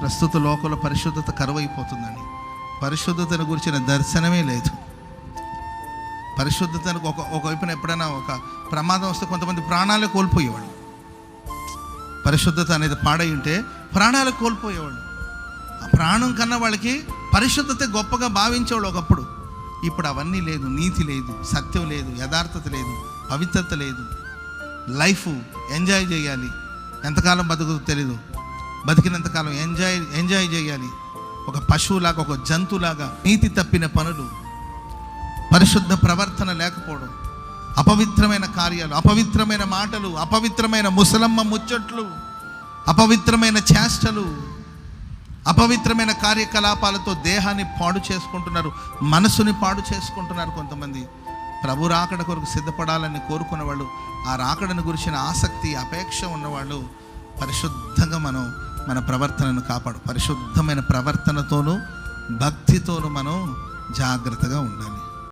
ప్రస్తుత లోకంలో పరిశుద్ధత కరువైపోతుందని. పరిశుద్ధతను గురించిన దర్శనమే లేదు. పరిశుద్ధతను ఒక ఒకవైపున ఎప్పుడైనా ఒక ప్రమాదం వస్తే కొంతమంది ప్రాణాలే కోల్పోయేవాళ్ళు. పరిశుద్ధత అనేది పాడై ఉంటే ప్రాణాలు కోల్పోయేవాళ్ళు. ఆ ప్రాణం కన్నా వాళ్ళకి పరిశుద్ధత గొప్పగా భావించేవాళ్ళు ఒకప్పుడు. ఇప్పుడు అవన్నీ లేదు నీతి లేదు సత్యం లేదు యథార్థత లేదు పవిత్రత లేదు. లైఫ్ ఎంజాయ్ చేయాలి. ఎంతకాలం బతుకుతుందో తెలీదు. బతికినంతకాలం ఎంజాయ్ ఎంజాయ్ చేయాలి. ఒక పశువులాగా ఒక జంతువులాగా నీతి తప్పిన పనులు పరిశుద్ధ ప్రవర్తన లేకపోవడం అపవిత్రమైన కార్యాలు అపవిత్రమైన మాటలు అపవిత్రమైన ముసలమ్మ ముచ్చట్లు అపవిత్రమైన చేష్టలు అపవిత్రమైన కార్యకలాపాలతో దేహాన్ని పాడు చేసుకుంటున్నారు మనసుని పాడు చేసుకుంటున్నారు కొంతమంది. ప్రభు రాకడ కొరకు సిద్ధపడాలని కోరుకున్న వాళ్ళు ఆ రాకడను గురించిన ఆసక్తి అపేక్ష ఉన్నవాళ్ళు పరిశుద్ధంగా మనం మన ప్రవర్తనను కాపాడు. పరిశుద్ధమైన ప్రవర్తనతోనూ భక్తితోనూ మనం జాగ్రత్తగా ఉండాలి.